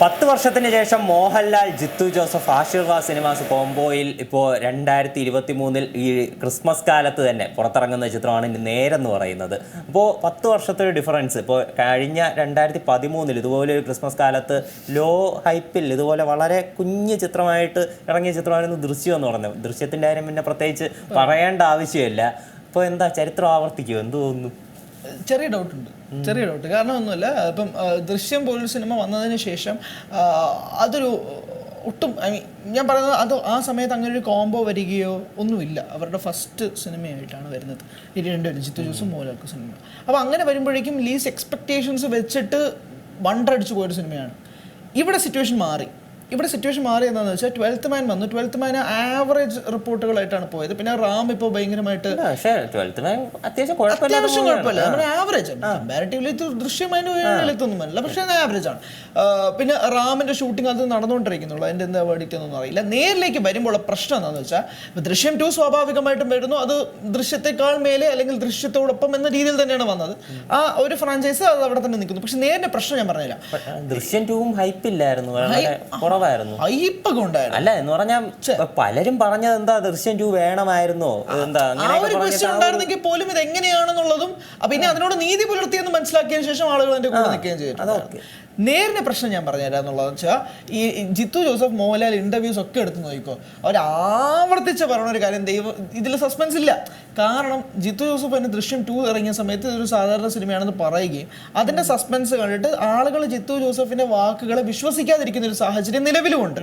പത്ത് വർഷത്തിന് ശേഷം മോഹൻലാൽ ജിത്തു ജോസഫ് ആശീർവാദ് സിനിമാസ് കോംബോയിൽ ഇപ്പോൾ രണ്ടായിരത്തി ഇരുപത്തി മൂന്നിൽ ഈ ക്രിസ്മസ് കാലത്ത് തന്നെ പുറത്തിറങ്ങുന്ന ചിത്രമാണ് നേരെന്ന് പറയുന്നത്. അപ്പോൾ പത്ത് വർഷത്തെ ഒരു ഡിഫറൻസ് ഇപ്പോൾ കഴിഞ്ഞ രണ്ടായിരത്തി പതിമൂന്നിൽ ഇതുപോലെ ഒരു ക്രിസ്മസ് കാലത്ത് ലോ ഹൈപ്പിൽ ഇതുപോലെ വളരെ കുഞ്ഞു ചിത്രമായിട്ട് ഇറങ്ങിയ ചിത്രമായിരുന്നു ദൃശ്യം എന്ന് പറയുന്നത്. ദൃശ്യത്തിന്റെ കാര്യം പിന്നെ പ്രത്യേകിച്ച് പറയേണ്ട ആവശ്യമില്ല. ഇപ്പോൾ എന്താ ചരിത്രം ആവർത്തിക്കുമോ എന്ത് തോന്നുന്നു. ചെറിയ ഡൗട്ട് ഉണ്ട്. ചെറിയ ഡൗട്ട് കാരണം ഒന്നുമില്ല ഇപ്പം ദൃശ്യം പോലൊരു സിനിമ വന്നതിന് ശേഷം അതൊരു ഒട്ടും ഐ മീൻ ഞാൻ പറയുന്നത് അത് ആ സമയത്ത് അങ്ങനെ ഒരു കോംബോ വരികയോ ഒന്നുമില്ല. അവരുടെ ഫസ്റ്റ് സിനിമയായിട്ടാണ് വരുന്നത്. ഈ രണ്ടുപേരും ജിത്തു ജോസും മോഹൻലാൽക്കും സിനിമ. അപ്പോൾ അങ്ങനെ വരുമ്പോഴേക്കും ലീസ് എക്സ്പെക്റ്റേഷൻസ് വെച്ചിട്ട് വണ്ടർ അടിച്ചു പോയൊരു സിനിമയാണ്. ഇവിടെ സിറ്റുവേഷൻ മാറി. ഇവിടെ സിറ്റുവേഷൻ മാറി എന്താണെന്ന് വെച്ചാൽ ട്വൽത്ത് മാൻ വന്നു. ട്വൽത്ത് മാൻ ആവറേജ് റിപ്പോർട്ടുകളായിട്ടാണ് പോയത്. പിന്നെ റാം ഇപ്പോൾ ഭയങ്കരമായിട്ട് പക്ഷേ അത്യാവശ്യം കുഴപ്പമില്ല. നമ്മുടെ ആവറേജ് കമ്പാരിറ്റീവ്ലി ദൃശ്യമായിട്ട് ഉയരത്തിലൊന്നുമല്ല പക്ഷേ അത് ആവറേജ് ആണ്. പിന്നെ റാമിന്റെ ഷൂട്ടിംഗ് അത് നടന്നുകൊണ്ടിരിക്കുന്നുള്ളൂ. അതിന്റെ എന്താ ഒന്നും അറിയില്ല. നേരിലേക്ക് വരുമ്പോൾ പ്രശ്നം എന്താണെന്ന് വെച്ചാൽ ദൃശ്യം ടു സ്വാഭാവികമായിട്ടും വരുന്നു. അത് ദൃശ്യത്തെക്കാൾ മേലെ അല്ലെങ്കിൽ ദൃശ്യത്തോടൊപ്പം എന്ന രീതിയിൽ തന്നെയാണ് വന്നത്. ആ ഒരു ഫ്രാഞ്ചൈസ് അത് അവിടെ തന്നെ നിൽക്കുന്നു. പക്ഷെ നേരിന്റെ പ്രശ്നം ഞാൻ പറഞ്ഞില്ല ദൃശ്യം ടൂവും ഹൈപ്പില്ലായിരുന്നു കുറവായിരുന്നു ഉണ്ടായിരുന്നു. അല്ല എന്ന് പറഞ്ഞാൽ പലരും പറഞ്ഞത് എന്താ ദൃശ്യം ടു വേണമായിരുന്നോ. എന്താ ആ ഒരു ക്വസ്റ്റ്യൻ ഉണ്ടായിരുന്നെങ്കിൽ പോലും ഇത് എങ്ങനെയാണെന്നുള്ളതും പിന്നെ അതിനോട് നീതി പുലർത്തിയെന്ന് മനസ്സിലാക്കിയതിനു ശേഷം ആളുകൾ എന്റെ കൂടെ നിൽക്കുകയും ചെയ്തു നേരിന്റെ പ്രശ്നം ഞാൻ പറഞ്ഞുതരാം എന്നുള്ളതെന്ന് വെച്ചാൽ ഈ ജിത്തു ജോസഫ് മോഹൻലാൽ ഇന്റർവ്യൂസ് ഒക്കെ എടുത്ത് നോക്കിക്കോ. അവർ ആവർത്തിച്ച് പറയുന്ന ഒരു കാര്യം ദൈവം ഇതിൽ സസ്പെൻസ് ഇല്ല. കാരണം ജിത്തു ജോസഫ് തന്നെ ദൃശ്യം ടു ഇറങ്ങിയ സമയത്ത് ഇതൊരു സാധാരണ സിനിമയാണെന്ന് പറയുകയും അതിന്റെ സസ്പെൻസ് കണ്ടിട്ട് ആളുകൾ ജിത്തു ജോസഫിന്റെ വാക്കുകളെ വിശ്വസിക്കാതിരിക്കുന്ന ഒരു സാഹചര്യം നിലവിലുമുണ്ട്.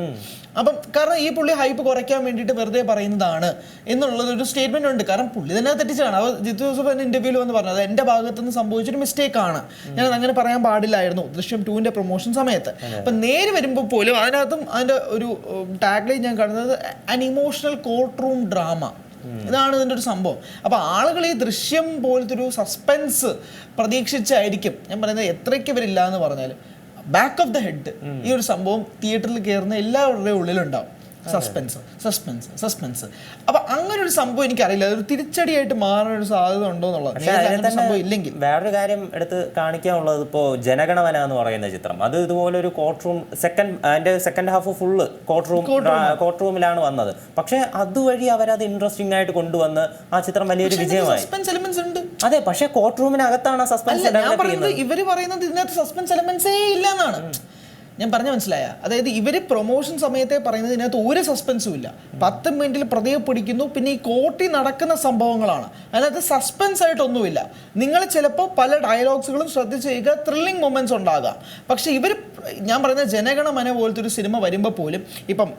അപ്പം കാരണം ഈ പുള്ളി ഹൈപ്പ് കുറയ്ക്കാൻ വേണ്ടിയിട്ട് വെറുതെ പറയുന്നതാണ് എന്നുള്ളത് ഒരു സ്റ്റേറ്റ്മെന്റ് ഉണ്ട്. കാരണം പുള്ളി തന്നെ തെറ്റിച്ചാണ് അവ ജിത്തു ജോസഫ് തന്നെ ഇന്റർവ്യൂവിൽ വന്ന് പറഞ്ഞത് എന്റെ ഭാഗത്തുനിന്ന് സംഭവിച്ചൊരു മിസ്റ്റേക്ക് ആണ്. ഞാൻ അങ്ങനെ പറയാൻ പാടില്ലായിരുന്നു. ദൃശ്യം ടുവിന്റെ പ്രൊമോഷൻ സമയത്ത്. അപ്പൊ നേര് വരുമ്പോൾ പോലും അതിനകത്തും അതിന്റെ ഒരു ടാഗ് ലൈൻ ഞാൻ കാണുന്നത് അൻ ഇമോഷണൽ കോർട്ട് റൂം ഡ്രാമ ഇതാണ് ഇതിന്റെ ഒരു സംഭവം. അപ്പൊ ആളുകൾ ഈ ദൃശ്യം പോലത്തെ ഒരു സസ്പെൻസ് പ്രതീക്ഷിച്ചായിരിക്കും. ഞാൻ പറയുന്നത് എത്രയ്ക്ക് ഇവരില്ല എന്ന് പറഞ്ഞാൽ ബാക്ക് ഓഫ് ദ ഹെഡ് ഈ ഒരു സംഭവം തിയേറ്ററിൽ കയറുന്ന എല്ലാവരുടെയും ഉള്ളിലുണ്ടാവും. സസ്പെൻസ് സസ്പെൻസ് സസ്പെൻസ് അപ്പൊ അങ്ങനെ ഒരു സംഭവം എനിക്കറിയില്ല. അതൊരു തിരിച്ചടിയായിട്ട് മാറാൻ ഒരു സാധ്യത ഉണ്ടോ എന്നുള്ളത് ഒരു സംഭവം ഇല്ലെങ്കിൽ. വേറൊരു കാര്യം എടുത്ത് കാണിക്കാനുള്ളത് ഇപ്പോൾ ജനഗണമന എന്ന് പറയുന്ന ചിത്രം. അത് ഇതുപോലെ ഒരു കോർട്ട് റൂം സെക്കൻഡ് അതിന്റെ second half full court room court റൂമിലാണ് വന്നത്. പക്ഷേ അതുവഴി അവരത് ഇൻട്രസ്റ്റിംഗ് ആയിട്ട് കൊണ്ടുവന്ന് ആ ചിത്രം വലിയൊരു വിജയമായി. സസ്പെൻസ് എലിമെന്റ്സ് ഉണ്ട്. അതെ പക്ഷേ കോർട്ട് റൂമിനകത്താണ് സസ്പെൻസ് ഇവർ പറയുന്നത് ഇതിനകത്ത് സസ്പെൻസ് എലമെന്റ്സേ ഇല്ല എന്നാണ് ഞാൻ പറഞ്ഞ മനസ്സിലായ? അതായത് ഇവർ പ്രൊമോഷൻ സമയത്തെ പറയുന്നത് ഇതിനകത്ത് ഒരു സസ്പെൻസും ഇല്ല. പത്ത് മിനിറ്റിൽ പ്രതിയെ പിടിക്കുന്നു പിന്നെ ഈ കോട്ടി നടക്കുന്ന സംഭവങ്ങളാണ്. അതിനകത്ത് സസ്പെൻസ് ആയിട്ടൊന്നുമില്ല. നിങ്ങൾ ചിലപ്പോൾ പല ഡയലോഗ്സുകളും ശ്രദ്ധിച്ച് ചെയ്യുക ത്രില്ലിംഗ് മൊമെന്റ്സ് ഉണ്ടാകാം. പക്ഷേ ഇവർ ഞാൻ പറയുന്ന ജനഗണമന പോലത്തെ ഒരു സിനിമ വരുമ്പോൾ പോലും ഇപ്പം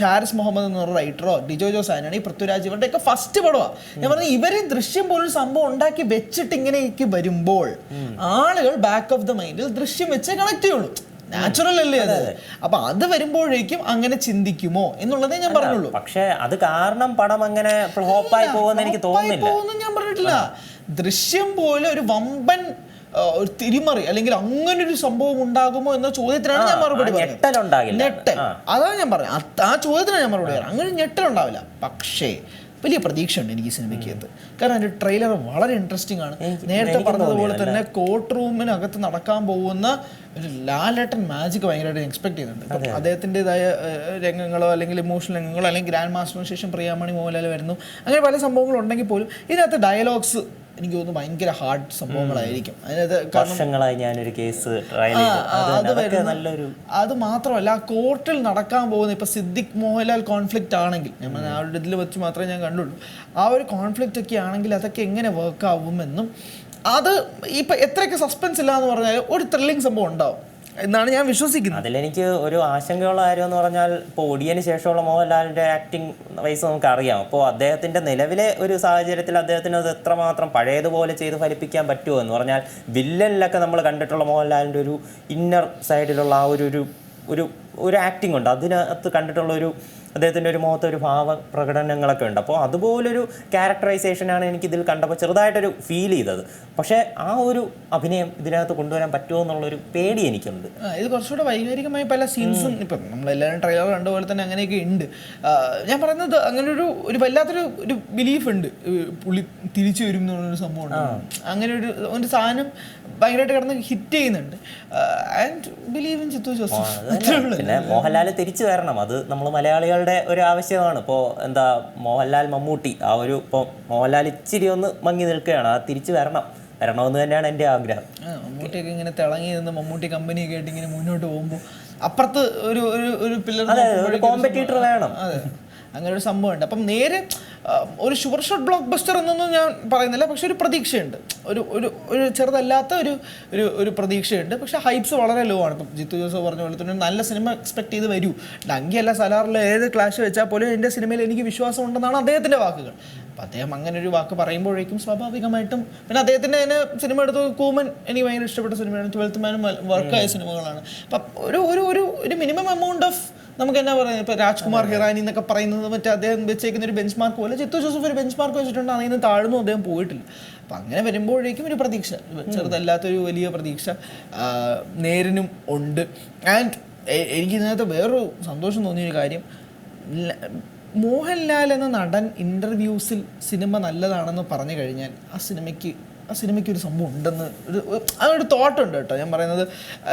ഷാരിസ് മുഹമ്മദ് എന്ന റൈറ്ററോ ഡിജോ ജോസ് ആനാണി പൃഥ്വിരാജ് ഇവരുടെയൊക്കെ ഫസ്റ്റ് പടമാണ് ഞാൻ പറഞ്ഞത് ഇവരെ ദൃശ്യം പോലൊരു സംഭവം ഉണ്ടാക്കി വെച്ചിട്ട് ഇങ്ങനെയൊക്കെ വരുമ്പോൾ ആളുകൾ ബാക്ക് ഓഫ് ദ മൈൻഡിൽ ദൃശ്യം വെച്ച് കണക്ട് ചെയ്യുള്ളൂ. നാച്ചുറൽ അല്ലേ അത്? അപ്പൊ അത് വരുമ്പോഴേക്കും അങ്ങനെ ചിന്തിക്കുമോ എന്നുള്ളതേ ഞാൻ പറഞ്ഞുള്ളൂ. പക്ഷേ അത് കാരണം പടം അങ്ങനെ ഫ്ലോപ്പായി പോകുന്ന എനിക്ക് തോന്നുന്നില്ല. ഞാൻ പറഞ്ഞിട്ടില്ല. ദൃശ്യം പോലെ ഒരു വമ്പൻ ഒരു തിരിമറി അല്ലെങ്കിൽ അങ്ങനെ ഒരു സംഭവം ഉണ്ടാകുമോ എന്ന ചോദ്യത്തിനാണ് ഞാൻ മറുപടി പറഞ്ഞത്. ഞെട്ടൽ അതാണ് ഞാൻ പറഞ്ഞത്. ആ ചോദ്യത്തിനാണ് ഞാൻ മറുപടി പറയാം അങ്ങനെ ഞെട്ടലുണ്ടാവില്ല ഞെട്ടൽ ഉണ്ടാവില്ല. പക്ഷേ വലിയ പ്രതീക്ഷയുണ്ട് എനിക്ക് ഈ സിനിമയ്ക്ക് സിനിമയ്ക്കകത്ത്. കാരണം അതിന്റെ ട്രെയിലർ വളരെ ഇൻട്രസ്റ്റിംഗ് ആണ്. നേരത്തെ പറഞ്ഞതുപോലെ തന്നെ കോർട്ട് റൂമിനകത്ത് നടക്കാൻ പോകുന്ന ഒരു ലാലേട്ടൻ മാജിക് ഭയങ്കരമായിട്ട് എക്സ്പെക്ട് ചെയ്യുന്നുണ്ട് അദ്ദേഹത്തിന്റെതായ രംഗങ്ങളോ അല്ലെങ്കിൽ ഇമോഷണൽ രംഗങ്ങളോ അല്ലെങ്കിൽ ഗ്രാൻഡ് മാസ്റ്ററിന് ശേഷം പ്രിയാമണി മോഹൻലാൽ വരുന്നു. അങ്ങനെ പല സംഭവങ്ങളുണ്ടെങ്കിൽ പോലും ഇതിനകത്ത് ഡയലോഗ്സ് എനിക്ക് തോന്നുന്നു ഭയങ്കര ഹാർഡ് സംഭവങ്ങളായിരിക്കും. അതിനകത്ത് വർഷങ്ങളായി ഞാനൊരു കേസ് അത് നല്ലൊരു അത് മാത്രമല്ല ആ കോർട്ടിൽ നടക്കാൻ പോകുന്ന ഇപ്പൊ സിദ്ദിഖ് മോഹൻലാൽ കോൺഫ്ലിക്റ്റ് ആണെങ്കിൽ ഞാൻ ആ ഒരു ഇതിൽ വെച്ച് മാത്രമേ ഞാൻ കണ്ടുള്ളൂ. ആ ഒരു കോൺഫ്ലിക്റ്റ് ഒക്കെ ആണെങ്കിൽ അതൊക്കെ എങ്ങനെ വർക്ക് ആവുമെന്നും അത് ഇപ്പൊ എത്രയൊക്കെ സസ്പെൻസ് ഇല്ല എന്ന് പറഞ്ഞാൽ ഒരു ത്രില്ലിംഗ് സംഭവം ഉണ്ടാവും. എന്നാണ് ഞാൻ വിശ്വസിക്കുന്നത്. അതിലെനിക്ക് ഒരു ആശങ്കയുള്ള കാര്യം എന്ന് പറഞ്ഞാൽ ഇപ്പോൾ ഒടിയന് ശേഷമുള്ള മോഹൻലാലിന്റെ ആക്ടിങ് വൈസ് നമുക്ക് അറിയാം അപ്പോൾ അദ്ദേഹത്തിന്റെ നിലവിലെ ഒരു സാഹചര്യത്തിൽ അദ്ദേഹത്തിന് അത് എത്രമാത്രം പഴയതുപോലെ ചെയ്ത് ഫലിപ്പിക്കാൻ പറ്റുമോ എന്ന് പറഞ്ഞാൽ വില്ലനിലൊക്കെ നമ്മൾ കണ്ടിട്ടുള്ള മോഹൻലാലിന്റെ ഒരു ഇന്നർ സൈഡിലുള്ള ആ ഒരു ഒരു ഒരു ആക്ടിംഗ് ഉണ്ട്. അതിനകത്ത് കണ്ടിട്ടുള്ള ഒരു അദ്ദേഹത്തിന്റെ ഒരു മുഖത്ത് ഒരു ഭാവ പ്രകടനങ്ങളൊക്കെ ഉണ്ട്. അപ്പോൾ അതുപോലൊരു ക്യാരക്ടറൈസേഷനാണ് എനിക്ക് ഇതിൽ കണ്ടപ്പോൾ ചെറുതായിട്ടൊരു ഫീൽ ചെയ്തത്. പക്ഷേ ആ ഒരു അഭിനയം ഇതിനകത്ത് കൊണ്ടുവരാൻ പറ്റുമോ എന്നുള്ളൊരു പേടി എനിക്കുണ്ട്. ഇത് കുറച്ചുകൂടെ വൈകാരികമായി പല സീൻസും ഇപ്പം നമ്മളെല്ലാവരും ട്രെയിലർ കണ്ട പോലെ തന്നെ അങ്ങനെയൊക്കെ ഉണ്ട്. ഞാൻ പറയുന്നത് അങ്ങനെ ഒരു ഒരു വല്ലാത്തൊരു ഒരു ബിലീഫ് ഉണ്ട്. പുള്ളി തിരിച്ചു വരും എന്നുള്ളൊരു സംഭവം അങ്ങനെ ഒരു ഒരു സാധനം ഭയങ്കരമായിട്ട് കിടന്ന് ഹിറ്റ് ചെയ്യുന്നുണ്ട്. And believe in Jeethu Joseph പിന്നെ മോഹൻലാൽ തിരിച്ചു വരണം. അത് നമ്മൾ മലയാളികളുടെ ഒരു ആവശ്യമാണ്. ഇപ്പോൾ എന്താ മോഹൻലാൽ മമ്മൂട്ടി ആ ഒരു ഇപ്പോൾ മോഹൻലാൽ ഇച്ചിരി ഒന്ന് മങ്ങി നിൽക്കുകയാണ്. ആ തിരിച്ചു വരണം. വരണമെന്ന് തന്നെയാണ് എന്റെ ആഗ്രഹം. മമ്മൂട്ടിയൊക്കെ ഇങ്ങനെ തിളങ്ങി നിന്ന് മമ്മൂട്ടി കമ്പനിയൊക്കെ ആയിട്ട് ഇങ്ങനെ മുന്നോട്ട് പോകുമ്പോൾ അപ്പുറത്ത് ഒരു ഒരു പില്ലർ കോമ്പറ്റീറ്റർ വേണം. അതെ. അങ്ങനെ ഒരു സംഭവമുണ്ട്. അപ്പം നേരെ ഒരു ഷുവർ ഷോട്ട് ബ്ലോക്ക് ബസ്റ്റർ എന്നൊന്നും ഞാൻ പറയുന്നില്ല. പക്ഷെ ഒരു പ്രതീക്ഷയുണ്ട്. ഒരു ഒരു ഒരു ചെറുതല്ലാത്ത ഒരു ഒരു ഒരു പ്രതീക്ഷയുണ്ട്. പക്ഷെ ഹൈപ്സ് വളരെ ലോ ആണ്. ഇപ്പം ജിത്തു ജോസഫ് പറഞ്ഞ പോലെ തന്നെ നല്ല സിനിമ എക്സ്പെക്ട് ചെയ്ത് വരൂ. ഡങ്കിയല്ല സലാറിൽ ഏത് ക്ലാഷ് വെച്ചാൽ പോലും എന്റെ സിനിമയിൽ എനിക്ക് വിശ്വാസം ഉണ്ടെന്നാണ് അദ്ദേഹത്തിന്റെ വാക്കുകൾ. അപ്പം അദ്ദേഹം അങ്ങനെ ഒരു വാക്ക് പറയുമ്പോഴേക്കും സ്വാഭാവികമായിട്ടും പിന്നെ അദ്ദേഹത്തിന്റെ തന്നെ സിനിമ എടുത്ത്. കൂമൻ എനിക്ക് ഭയങ്കര ഇഷ്ടപ്പെട്ട സിനിമയാണ്. ട്വൽത്ത് മാനും വർക്കായ സിനിമകളാണ്. അപ്പം ഒരു ഒരു ഒരു മിനിമം എമൗണ്ട് ഓഫ് നമുക്ക് എന്നാ പറയുന്നത് ഇപ്പൊ രാജ്കുമാർ ഹിറാനി എന്നൊക്കെ പറയുന്നത് മറ്റേ അദ്ദേഹം വെച്ചേക്കുന്ന ഒരു ബെഞ്ച് മാർക്ക് പോലെ ചിത്തു ജോസഫ് ഒരു ബെഞ്ച് മാർക്ക് വെച്ചിട്ടുണ്ട് അതിൽ നിന്ന് താഴ്ന്നു അദ്ദേഹം പോയിട്ടില്ല. അപ്പം അങ്ങനെ വരുമ്പോഴേക്കും ഒരു പ്രതീക്ഷ ചെറുതല്ലാത്തൊരു വലിയ പ്രതീക്ഷ നേരിനും ഉണ്ട്. ആൻഡ് എനിക്ക് ഇതിനകത്ത് വേറൊരു സന്തോഷം തോന്നിയൊരു കാര്യം മോഹൻലാൽ എന്ന നടൻ ഇന്റർവ്യൂസിൽ സിനിമ നല്ലതാണെന്ന് പറഞ്ഞു കഴിഞ്ഞാൽ ആ സിനിമയ്ക്ക് ആ സിനിമയ്ക്ക് ഒരു സംഭവം ഉണ്ടെന്ന് ഒരു അതൊരു തോട്ട് ഉണ്ട് കേട്ടോ. ഞാൻ പറയുന്നത്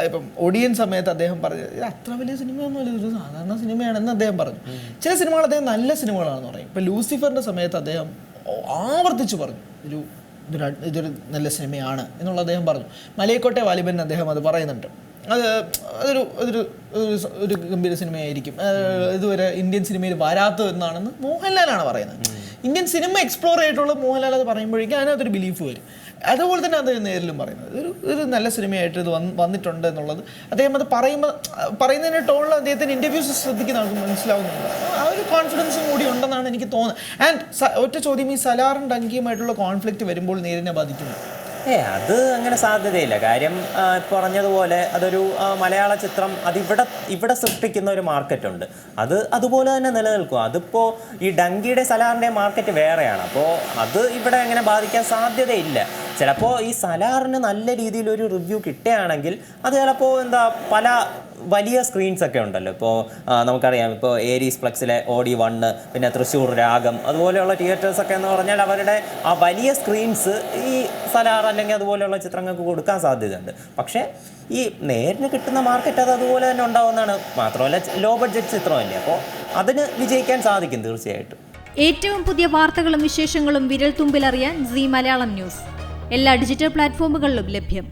ഇപ്പം ഒടിയൻ സമയത്ത് അദ്ദേഹം പറഞ്ഞു ഇത് അത്ര വലിയ സിനിമയൊന്നുമല്ല ഇതൊരു സാധാരണ സിനിമയാണെന്ന് അദ്ദേഹം പറഞ്ഞു. ചില സിനിമകൾ അദ്ദേഹം നല്ല സിനിമകളാണെന്ന് പറയും. ഇപ്പം ലൂസിഫറിന്റെ സമയത്ത് അദ്ദേഹം ആവർത്തിച്ച് പറഞ്ഞു ഒരു ഇതൊരു ഇതൊരു നല്ല സിനിമയാണ് എന്നുള്ള അദ്ദേഹം പറഞ്ഞു. മലയക്കോട്ടെ വാലിബൻ അദ്ദേഹം അത് പറയുന്നുണ്ട്. അത് അതൊരു അതൊരു ഒരു ഗംഭീര സിനിമയായിരിക്കും. ഇതുവരെ ഇന്ത്യൻ സിനിമയിൽ വരാത്തത് എന്നാണെന്ന് മോഹൻലാലാണ് പറയുന്നത്. ഇന്ത്യൻ സിനിമ എക്സ്പ്ലോർ ചെയ്തിട്ടുള്ള മോഹൻലാൽ അത് പറയുമ്പോഴേക്കും അതിനകത്തൊരു ബിലീഫ് വരും. അതുപോലെ തന്നെ അത് നേരിലും പറയുന്നത്. ഒരു ഒരു നല്ല സിനിമയായിട്ട് ഇത് വന്ന് വന്നിട്ടുണ്ട് എന്നുള്ളത് അദ്ദേഹം അത് പറയുമ്പോൾ പറയുന്നതിന്റെ ടോണിൽ അദ്ദേഹത്തിന് ഇന്റർവ്യൂസ് ശ്രദ്ധിക്കുന്ന ആൾക്ക് മനസ്സിലാവുന്നുണ്ട്. ആ ഒരു കോൺഫിഡൻസും കൂടി ഉണ്ടെന്നാണ് എനിക്ക് തോന്നുന്നത്. ആൻഡ് ഒറ്റ ചോദ്യം ഈ സലാറും ഡങ്കിയുമായിട്ടുള്ള കോൺഫ്ലിക്റ്റ് വരുമ്പോൾ നേരിനെ ബാധിക്കുന്നു ഏ അത് അങ്ങനെ സാധ്യതയില്ല. കാര്യം പറഞ്ഞതുപോലെ അതൊരു മലയാള ചിത്രം അതിവിടെ ഇവിടെ സൃഷ്ടിക്കുന്ന ഒരു മാർക്കറ്റുണ്ട്. അത് അതുപോലെ തന്നെ നിലനിൽക്കും. അതിപ്പോൾ ഈ ഡങ്കിയുടെ സലാറിന്റെ മാർക്കറ്റ് വേറെയാണ്. അപ്പോൾ അത് ഇവിടെ അങ്ങനെ ബാധിക്കാൻ സാധ്യതയില്ല. ചിലപ്പോൾ ഈ സലാറിന് നല്ല രീതിയിൽ ഒരു റിവ്യൂ കിട്ടുകയാണെങ്കിൽ അത് ചിലപ്പോൾ എന്താ പല വലിയ സ്ക്രീൻസ് ഒക്കെ ഉണ്ടല്ലോ. ഇപ്പോൾ നമുക്കറിയാം ഇപ്പോൾ ഏരീസ് ഫ്ലക്സിലെ ഓഡി വണ്ണ് പിന്നെ തൃശ്ശൂർ രാഗം അതുപോലെയുള്ള തിയേറ്റേഴ്സ് ഒക്കെ എന്ന് പറഞ്ഞാൽ അവരുടെ ആ വലിയ സ്ക്രീൻസ് ഈ സലാർ അല്ലെങ്കിൽ അതുപോലെയുള്ള ചിത്രങ്ങൾക്ക് കൊടുക്കാൻ സാധ്യതയുണ്ട്. പക്ഷേ ഈ നേരിന് കിട്ടുന്ന മാർക്കറ്റ് അത് അതുപോലെ തന്നെ ഉണ്ടാവുന്നതാണ്. മാത്രമല്ല ലോ ബഡ്ജറ്റ് ചിത്രമല്ലേ? അപ്പോൾ അതിന് വിജയിക്കാൻ സാധിക്കും തീർച്ചയായിട്ടും. ഏറ്റവും പുതിയ വാർത്തകളും വിശേഷങ്ങളും വിരൽ തുമ്പിലറിയാൻ സി മലയാളം ന്യൂസ്. എല്ലാ ഡിജിറ്റൽ പ്ലാറ്റ്ഫോമുകളിലും ലഭ്യം.